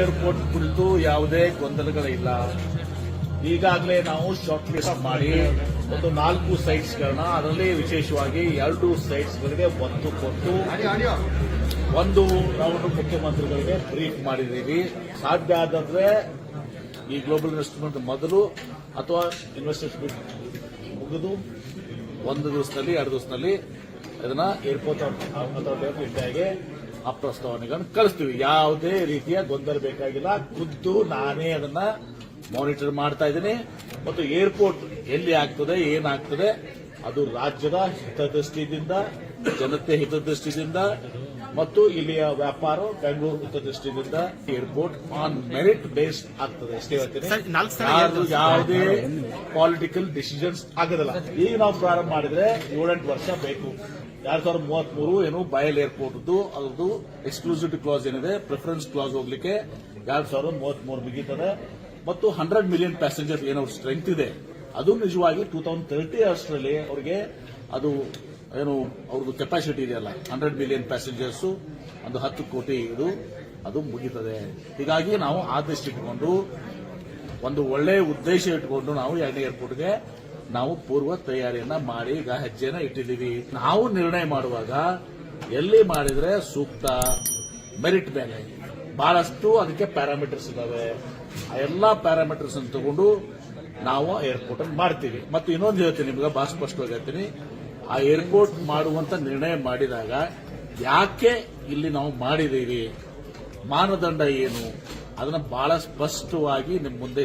Airport ಕುರಿತು ಯಾವುದೇ ಗೊಂದಲಗಳಿಲ್ಲ. ಈಗಾಗಲೇ ನಾವು ಶಾರ್ಟ್ ಲಿಸ್ಟ್ ಮಾಡಿ ಒಂದು ನಾಲ್ಕು ಸೈಟ್ಸ್ಗಳನ್ನ ಅದರಲ್ಲಿ ವಿಶೇಷವಾಗಿ ಎರಡು ಸೈಟ್ಸ್ಗಳಿಗೆ ಒತ್ತು ಕೊಟ್ಟು, ಒಂದು ನಾವು ಮುಖ್ಯಮಂತ್ರಿಗಳಿಗೆ ಬ್ರೀಫ್ ಮಾಡಿದ್ದೀವಿ. ಸಾಧ್ಯ ಆದರೆ ಈ ಗ್ಲೋಬಲ್ ಇನ್ವೆಸ್ಟ್ಮೆಂಟ್ ಮೊದಲು ಅಥವಾ ಇನ್ವೆಸ್ಟ್ಮೆಂಟ್ ಮುಗಿದು ಒಂದು ದಿವಸದಲ್ಲಿ, ಎರಡು ದಿವಸದಲ್ಲಿ ಅದನ್ನ ಏರ್ಪೋರ್ಟ್ ಆಫ್ ಇಂಡಿಯಾಗೆ ಆ ಪ್ರಸ್ತಾವನೆಗಳನ್ನು ಕಳಿಸ್ತೀವಿ. ಯಾವುದೇ ರೀತಿಯ ಗೊಂದಲ ಬೇಕಾಗಿಲ್ಲ. ಖುದ್ದು ನಾನೇ ಅದನ್ನ ಮಾನಿಟರ್ ಮಾಡ್ತಾ ಇದ್ದೀನಿ. ಮತ್ತು ಏರ್ಪೋರ್ಟ್ ಎಲ್ಲಿ ಆಗ್ತದೆ ಏನಾಗ್ತದೆ ಅದು ರಾಜ್ಯದ ಹಿತದೃಷ್ಟಿಯಿಂದ ಜನತೆ ಹಿತದೃಷ್ಟಿಯಿಂದ ಮತ್ತು ಇಲ್ಲಿಯ ವ್ಯಾಪಾರ ಬೆಂಗಳೂರು ಹಿತದೃಷ್ಟಿಯಿಂದ ಏರ್ಪೋರ್ಟ್ ಆನ್ ಮೆರಿಟ್ ಬೇಸ್ಡ್ ಆಗ್ತದೆ. ಹೇಳ್ತೀನಿ. ಯಾವುದೇ ಪಾಲಿಟಿಕಲ್ ಡಿಸಿಷನ್ಸ್ ಆಗೋದಿಲ್ಲ. ಈಗ ನಾವು ಪ್ರಾರಂಭ ಮಾಡಿದ್ರೆ ಏಳೆಂಟು ವರ್ಷ ಬೇಕು. ಎರಡ್ ಸಾವಿರದ ಮೂವತ್ತ್ ಮೂರು ಏನು ಬಯಲ್ ಏರ್ಪೋರ್ಟ್ ಅದ್ರದ್ದು ಎಕ್ಸ್ಕ್ಲೂಸಿವಿಟಿ ಕ್ಲಾಸ್ ಏನಿದೆ ಪ್ರಿಫರೆನ್ಸ್ ಕ್ಲಾಸ್ ಹೋಗ್ಲಿಕ್ಕೆ ಎರಡ್ ಸಾವಿರದ ಮೂವತ್ತ್ ಮೂರು ಮುಗೀತದೆ. ಮತ್ತು ಹಂಡ್ರೆಡ್ ಮಿಲಿಯನ್ ಪ್ಯಾಸೆಂಜರ್ ಏನೋ ಸ್ಟ್ರೆಂತ್ ಇದೆ. ಅದು ನಿಜವಾಗಿ ಟೂ ತೌಸಂಡ್ ತರ್ಟಿ ಅಷ್ಟರಲ್ಲಿ ಅವರಿಗೆ ಅದು ಏನು ಅವ್ರದ್ದು ಕೆಪಾಸಿಟಿ ಇದೆಯಲ್ಲ ಹಂಡ್ರೆಡ್ ಮಿಲಿಯನ್ ಪ್ಯಾಸೆಂಜರ್ಸ್ ಒಂದು ಹತ್ತು ಕೋಟಿ ಇದು, ಅದು ಮುಗೀತದೆ. ಹೀಗಾಗಿ ನಾವು ಆದೇಶ ಇಟ್ಕೊಂಡು ಒಂದು ಒಳ್ಳೆಯ ಉದ್ದೇಶ ಇಟ್ಕೊಂಡು ನಾವು ಎರಡನೇ ಏರ್ಪೋರ್ಟ್ಗೆ ನಾವು ಪೂರ್ವ ತಯಾರಿಯನ್ನ ಮಾಡಿ ಈಗ ಹೆಜ್ಜೆನ ಇಟ್ಟಿದ್ದೀವಿ. ನಾವು ನಿರ್ಣಯ ಮಾಡುವಾಗ ಎಲ್ಲಿ ಮಾಡಿದ್ರೆ ಸೂಕ್ತ ಮೆರಿಟ್ ಮೇಲೆ. ಬಹಳಷ್ಟು ಅದಕ್ಕೆ ಪ್ಯಾರಾಮೀಟರ್ಸ್ ಇದಾವೆ. ಆ ಎಲ್ಲಾ ಪ್ಯಾರಾಮೀಟರ್ಸ್ ಅನ್ನು ತಗೊಂಡು ನಾವು ಏರ್ಪೋರ್ಟ್ ಅನ್ನು ಮಾಡ್ತೀವಿ. ಮತ್ತು ಇನ್ನೊಂದು ಹೇಳ್ತೀನಿ ನಿಮ್ಗೆ ಬಹಳ ಸ್ಪಷ್ಟವಾಗಿ ಹೇಳ್ತೀನಿ. ಆ ಏರ್ಪೋರ್ಟ್ ಮಾಡುವಂತ ನಿರ್ಣಯ ಮಾಡಿದಾಗ ಯಾಕೆ ಇಲ್ಲಿ ನಾವು ಮಾಡಿದ್ದೀವಿ? ಮಾನದಂಡ ಏನು? ಅದನ್ನ ಬಹಳ ಸ್ಪಷ್ಟವಾಗಿ ನಿಮ್ಮ ಮುಂದೆ